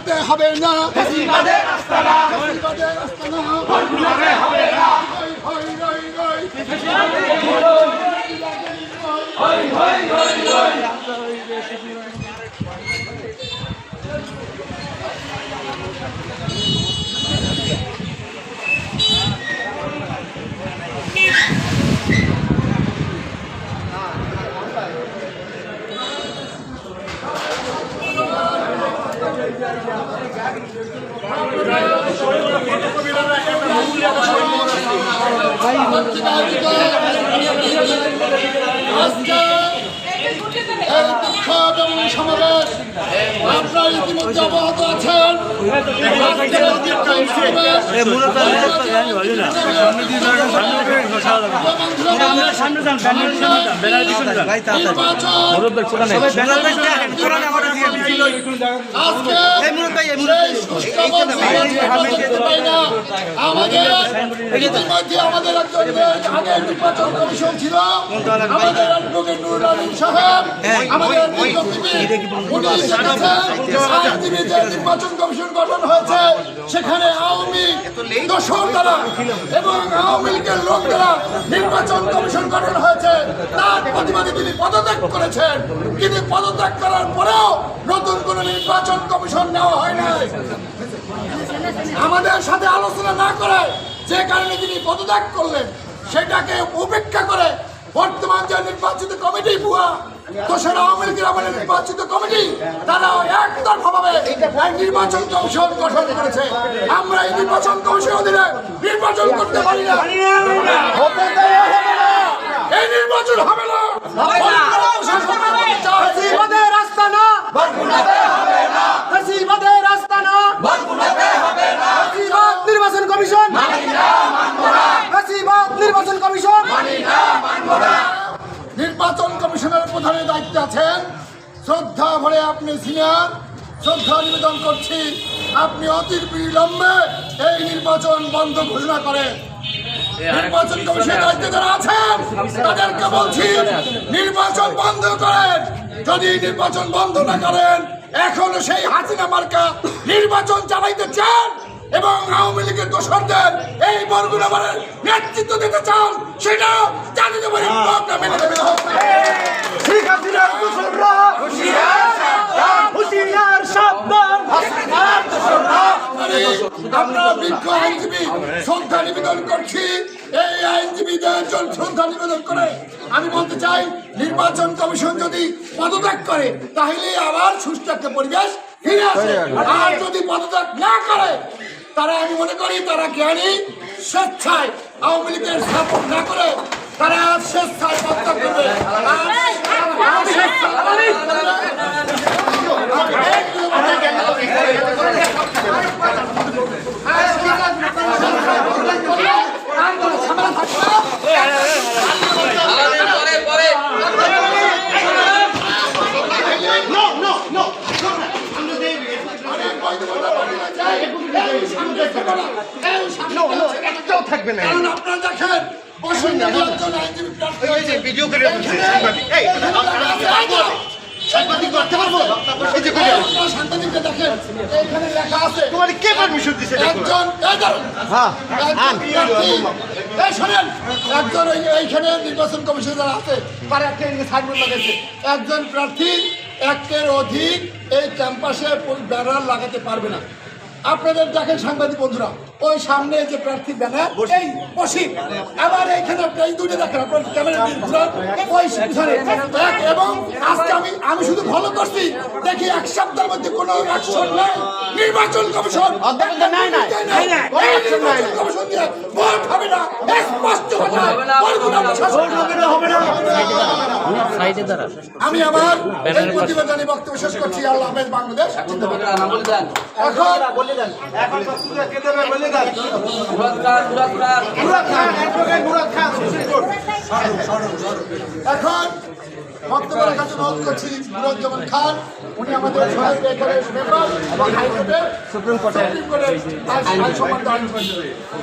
ঘুরাতে হবে না। আস্তানা আস্তানা হবে না। হই, হই, রই, রই। হই হই হই হই আজকে এই বিক্ষোভ এবং সমাবেশ আপনারা ইতিমধ্যে অবগত আছেন আজকের এই বিক্ষোভ সমাবেশ নির্বাচন আজকে সেই সুষ্ঠু এবং নির্বাচন করতে পারি না। আমাদের একজন নির্বাচন কমিশন ছিল আমাদের অ্যাডভোকেট নুরুল আলম সাহেব আমাদের দীর্ঘজীবী উনি এসেছেন। আইনজীবী যে নির্বাচন কমিশন গঠন হয়েছে। সেখানে আওয়ামী দোষর দ্বারা এবং আওয়ামী লীগের লোক দ্বারা নির্বাচন কমিশন গঠন হয়েছে তার প্রতিবাদে তিনি পদত্যাগ করেছেন। তিনি পদত্যাগ করার পরেও নতুন কোন নির্বাচন কমিশন নেওয়া হয় নাই। আমাদের সাথে আলোচনা না করে যে কারণে তিনি পদত্যাগ করলেন সেটাকে উপেক্ষা করে বর্তমান যে নির্বাচিত কমিটি ভুয়া দোষের আওয়ামী লীগের আমাদের নির্বাচিত কমিটি তারা একতরফা ভাবে নির্বাচন কমিশন গঠন করেছে। আমরা এই নির্বাচন কমিশন অধীনে নির্বাচন করতে পারি না হতে দেওয়া হবে না। এই নির্বাচন হবে না। চায়। ফেসিবাদের আস্তানা ফেসিবাদের নির্বাচন কমিশন। নির্বাচন নির্বাচন কমিশনের প্রধানের দায়িত্বে আছেন। শ্রদ্ধা ভরে আপনি সিনিয়র, শ্রদ্ধা নিবেদন করছি। আপনি অতির বিলম্বে এই নির্বাচন বন্ধ ঘোষণা করেন। নির্বাচন কমিশনের দায়িত্বে যারা আছেন তাদেরকে বলছি নির্বাচন বন্ধ করেন। যদি নির্বাচন বন্ধ না করেন এখনও সেই হাসিনা মার্কা নির্বাচন চালাইতে চান এবং আওয়ামী লীগের দোসরদের এই বরগুনাবারের নেতৃত্ব দিতে চান সেটা জানিয়ে দেবেন মেনে নেবে। ঠিক হাসিনার দোসররা হুশিয়ার সাবধান। আমরা বিজ্ঞ আইনজীবী শ্রদ্ধা নিবেদন করছি এই আইনজীবীদের জন্য শ্রদ্ধা নিবেদন করে আমি বলতে চাই নির্বাচন কমিশন যদি পদত্যাগ করে তাহলে আবার সুস্থ একটা পরিবেশ ফিরে আসে আর যদি পদত্যাগ না করে তারা আমি মনে করি তারা জ্ঞানী স্বেচ্ছায় আওয়ামী লীগের সাপোর্ট না করে তারা স্বেচ্ছায় পদত্যাগ করবে আর- আর থাকবে না কারণ আপনারা দেখেন অসংখ্য একজন আইনজীবী প্রার্থী ভিডিও করে সাংবাদিক এই সাংবাদিক করতে পারব এই যে এই আপনারা সাংবাদিককে দেখেন এখানে লেখা আছে তোমার কে পারমিশন দিছে একজন হ্যাঁ শোনেন এইখানে নির্বাচন কমিশন যারা আছে তারা একটা সাইনবোর্ড লাগাইছে একজন প্রার্থী একের অধিক এই ক্যাম্পাসে ব্যানার লাগাতে পারবে না আপনাদের দেখেন সাংবাদিক বন্ধুরা ওই সামনে যে প্রার্থী ব্যানার এই আবার এখানে এই দুটো দেখেন আপনার ক্যামেরা এবং আজকে আমি আমি শুধু ভালো করছি দেখি এক সপ্তাহের মধ্যে কোনো অ্যাকশন নাই। নির্বাচন কমিশন নাই, নাই, দিয়ে ভোট হবে না। স্পষ্ট কথা হবে না আমি আমার এই প্রতিবেদনী বক্তব্য শেষ করছি। আল্লাহ হাফেজ বাংলাদেশ। এখন এখন কে দেবে বলে দেন মুরাদ খান অ্যাডভোকেট মুরাদ খান এখন বক্তব্য রাখার জন্য অনুরোধ করছি মুরজ্জামান খান। উনি আমাদের সহায়ক মেম্বার এবং হাইকোর্টের সুপ্রিম কোর্টের সুপ্রিম কোর্টের আইন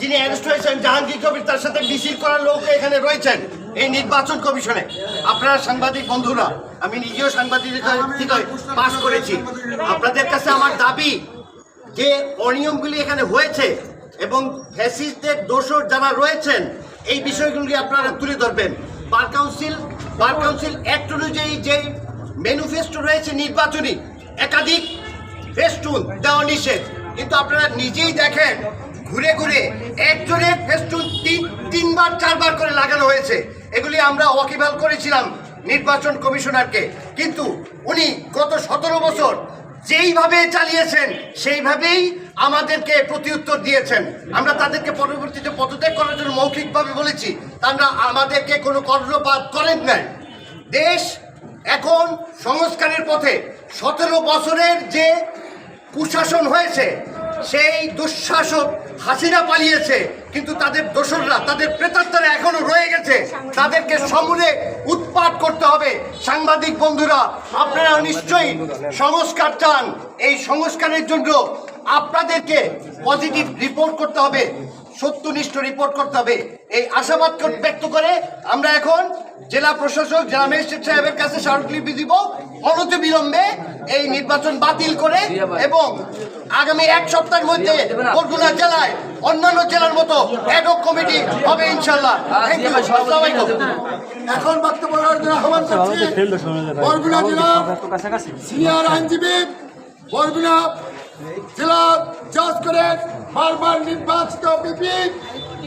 যিনি অ্যারেস্ট হয়েছেন জাহাঙ্গীর কবির, তার সাথে মিছিল করার লোক এখানে রয়েছেন এই নির্বাচন কমিশনে। আপনারা সাংবাদিক বন্ধুরা, আমি নিজেও সাংবাদিক পাশ করেছি। আপনাদের কাছে আমার দাবি যে অনিয়মগুলি এখানে হয়েছে এবং ফ্যাসিস্টদের দোষর যারা রয়েছেন, এই বিষয়গুলি আপনারা তুলে ধরবেন। Bar council bar council act অনুযায়ী যে ম্যানিফেস্টো রয়েছে নির্বাচনী, একাধিক ফেস্টুন দেওয়া নিষেধ। কিন্তু আপনারা নিজেই দেখেন ঘুরে ঘুরে একজনের ফেস্টুন তিন তিনবার, চারবার করে লাগানো হয়েছে। এগুলি আমরা ওয়াকিবাল করেছিলাম নির্বাচন কমিশনারকে। কিন্তু উনি গত সতেরো বছর যেইভাবে চালিয়েছেন, সেইভাবেই আমাদেরকে প্রতিউত্তর দিয়েছেন। আমরা তাদেরকে পরবর্তীতে পদত্যাগ করার জন্য মৌখিকভাবে বলেছি, তারা আমাদেরকে কোনো কর্ণপাত করেন নাই। দেশ এখন সংস্কারের পথে। সতেরো বছরের যে কুশাসন হয়েছে, সেই দুঃশাসক হাসিনা পালিয়েছে, কিন্তু তাদের দোসররা, তাদের প্রেতাত্মারা এখনও রয়ে গেছে। তাদেরকে সমূলে উৎপাট করতে হবে। সাংবাদিক বন্ধুরা, আপনারা নিশ্চয়ই সংস্কার চান। এই সংস্কারের জন্য আপনাদেরকে পজিটিভ রিপোর্ট করতে হবে, সত্যনিষ্ঠ রিপোর্ট করতে হবে। এই আশাবাদ ব্যক্ত করে আমরা এখন জেলা প্রশাসক, জেলা ম্যাজিস্ট্রেট সাহেবের কাছে স্মারকলিপি দিব। অনতি বিলম্বে এই নির্বাচন বাতিল করে এবং আগামী এক সপ্তাহের মধ্যে বরগুনা জেলায় অন্যান্য জেলার মতো অ্যাডক কমিটি হবে ইনশাল্লাহ। এখন বক্তব্য জেলা আইনজীবী, বরগুনা জেলা জজ করে বারবার নির্বাচিত পিপি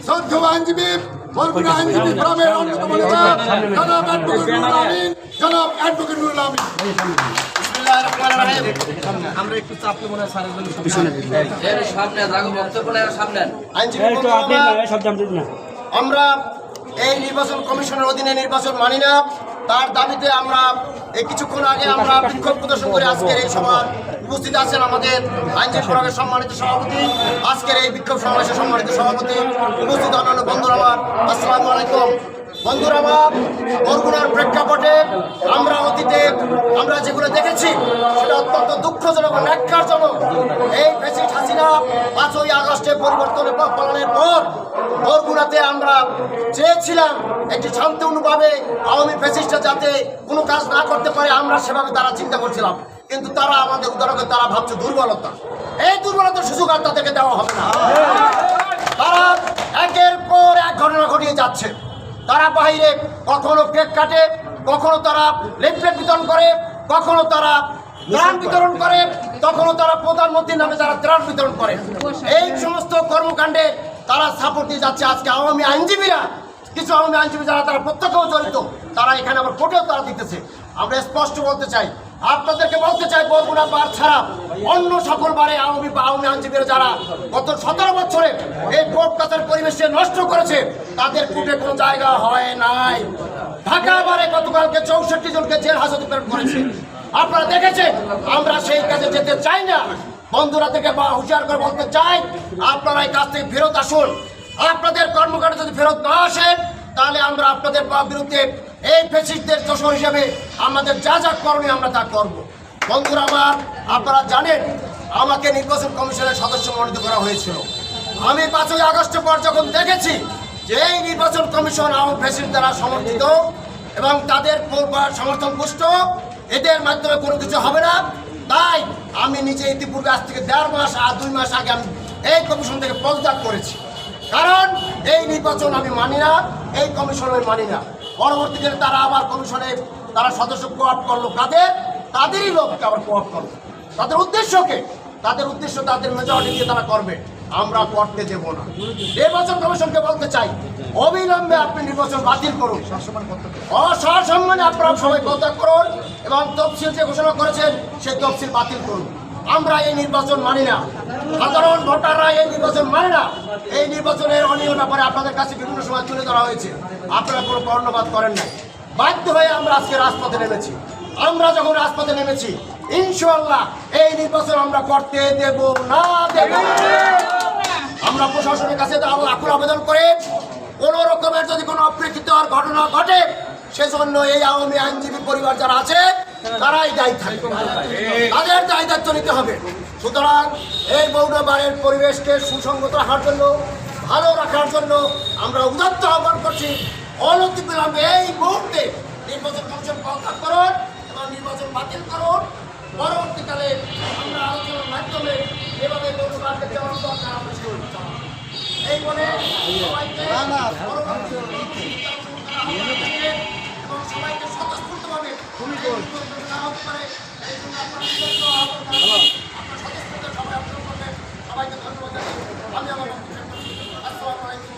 সদ্য আইনজীবী, বরগুনা আইনজীবী ফোরামের অন্যতম নেতা জনাব অ্যাডভোকেট নুরুল আমিন। আমরা একটু চাপলে মনে হয় স্যারের জন্য সামনে বক্তব্য সামনে। আইনজীবী আমরা এই নির্বাচন কমিশনের অধীনে নির্বাচন মানি না। তার দাবিতে আমরা এই কিছুক্ষণ আগে আমরা বিক্ষোভ প্রদর্শন করে আজকের এই সভা উপস্থিত আছেন আমাদের আইনজীবী ফোরামের সম্মানিত সভাপতি। আজকের এই বিক্ষোভ সমাবেশের সম্মানিত সভাপতি উপস্থিত অন্যান্য বন্ধুরা আমার। আসসালামু আলাইকুম। বন্ধুরা, আমার বরগুনার প্রেক্ষাপটে আমরা অতীতে আমরা যেগুলো দেখেছি, সেটা অত্যন্ত দুঃখজনক ন্যাক্কারজনক। এই প্রেসিডেন্ট হাসিনা পাঁচই আগস্টে পরিবর্তনের পালনের পর বরগুনাতে আমরা চেয়েছিলাম একটি শান্তিপূর্ণভাবে আওয়ামী ফেসিস্টরা যাতে কোনো কাজ না করতে পারে, আমরা সেভাবে তারা চিন্তা করছিলাম। কিন্তু তারা আমাদের উদাহরণকে তারা ভাবছে দুর্বলতা। এই দুর্বলতার সুযোগ আর তাদেরকে দেওয়া হবে না। তারা একের পর এক ঘটনা ঘটিয়ে যাচ্ছে। তারা বাহিরে, কখনো কেক কাটে, কখনো তারা লিফলেট বিতরণ করে, কখনো তারা ত্রাণ বিতরণ করে তখনও তারা প্রধানমন্ত্রীর নামে তারা ত্রাণ বিতরণ করে। এই সমস্ত কর্মকাণ্ডে তারা সাপোর্ট দিয়ে যাচ্ছে আজকে আওয়ামী আইনজীবীরা। কিছু আওয়ামী আইনজীবী যারা তারা প্রত্যক্ষ জড়িত, তারা এখানে আবার কোর্টেও তারা দিতেছে। আমরা স্পষ্ট বলতে চাই আপনাদেরকে বলতে চাই বরগুনা বার ছাড়া। অন্য সকল বারে আওয়ামী বা আওয়ামী আইনজীবীরা যারা গত সতেরো বছরে এই কোর্ট কাছার পরিবেশে নষ্ট করেছে, তাদের কোর্টে কোনো জায়গা হয় নাই। ঢাকা বারে গতকালকে চৌষট্টি জনকে জেল হাজতে প্রেরণ করেছে। আপনারা দেখেছেন, আমরা সেই কাজে যেতে চাই না। বন্ধুরা থেকে বা হুঁশিয়ার করে বলতে চাই, আপনারা এই কাজ থেকে ফেরত আসুন। আপনাদের কর্মকাণ্ড যদি ফেরত না আসেন তাহলে আমরা আপনাদের বিরুদ্ধে এই ফেসিস্টদের দোষর হিসেবে আমাদের যা যা করণীয় আমরা তা করব। বন্ধুরা আমার, আপনারা জানেন, আমাকে নির্বাচন কমিশনের সদস্য মনোনীত করা হয়েছিল। আমি পাঁচই আগস্টের পর যখন দেখেছি যে এই নির্বাচন কমিশন আওয়ামী প্রেসিডেন্ট দ্বারা সমর্থিত এবং তাদের সমর্থন পুষ্ট, এদের মাধ্যমে কোনো কিছু হবে না। তাই আমি নিজে ইতিপূর্বে আজ থেকে দেড় মাস আর দুই মাস আগে আমি এই কমিশন থেকে পদত্যাগ করেছি। কারণ এই নির্বাচন আমি মানি না, এই কমিশন আমি মানি না। পরবর্তীতে তারা আবার কমিশনে তারা সদস্য কোয়াপ করল। কাদের? তাদেরই লোককে আবার কোয়াপ করল। তাদের উদ্দেশ্যকে? তাদের উদ্দেশ্য তাদের মেজরিটি দিয়ে তারা করবে। আমরা করতে দেব না। নির্বাচন কমিশনকে বলতে চাই অবিলম্বে আপনি নির্বাচন বাতিল করুন। অসম্মানে আপনারা সবাই পদত্যাগ করুন এবং তফসিল যে ঘোষণা করেছেন সেই তফসিল বাতিল করুন। আমরা এই নির্বাচন মানি না। সাধারণ ভোটাররা এই নির্বাচন মানে না। এই নির্বাচনের অনিয়ম ব্যাপারে আপনাদের কাছে বিভিন্ন সময় তুলে ধরা হয়েছে। আপনারা কোনো কর্ণপাত করেন না বাধ্য হয়ে আমরা আজকে রাজপথে নেমেছি। আমরা যখন রাজপথে নেমেছি ইনশাল্লাহ এই নির্বাচন আমরা করতে দেব না দেব। আমরা প্রশাসনের কাছে আকুল আবেদন করে, কোনো রকমের যদি কোনো অপ্রীতিকর ঘটনা ঘটে, সেজন্য এই আওয়ামী আইনজীবী পরিবার যারা আছে, তারাই দায়ী থাকবে। তাদের দায়ী দায়িত্ব নিতে হবে। সুতরাং এই বৌডাবাড়ের পরিবেশকে সুসংগত রাখার জন্য ভালো রাখার জন্য আমরা উদাত্ত আহ্বান করছি। অনতি বিলম্বে এই মুহূর্তে নির্বাচন কমিশন পদত্যাগ করুন এবং নির্বাচন বাতিল করুন। পরবর্তীকালে আমরা আলোচনার মাধ্যমে এভাবে দরকার। এই বলে সবাইকে এবং সবাইকে স্বতঃস্ফূর্তভাবে না হতে পারে এই জন্য আপনার সবাই অংশগ্রহণ সবাইকে ধন্যবাদ আমি আমার Bye.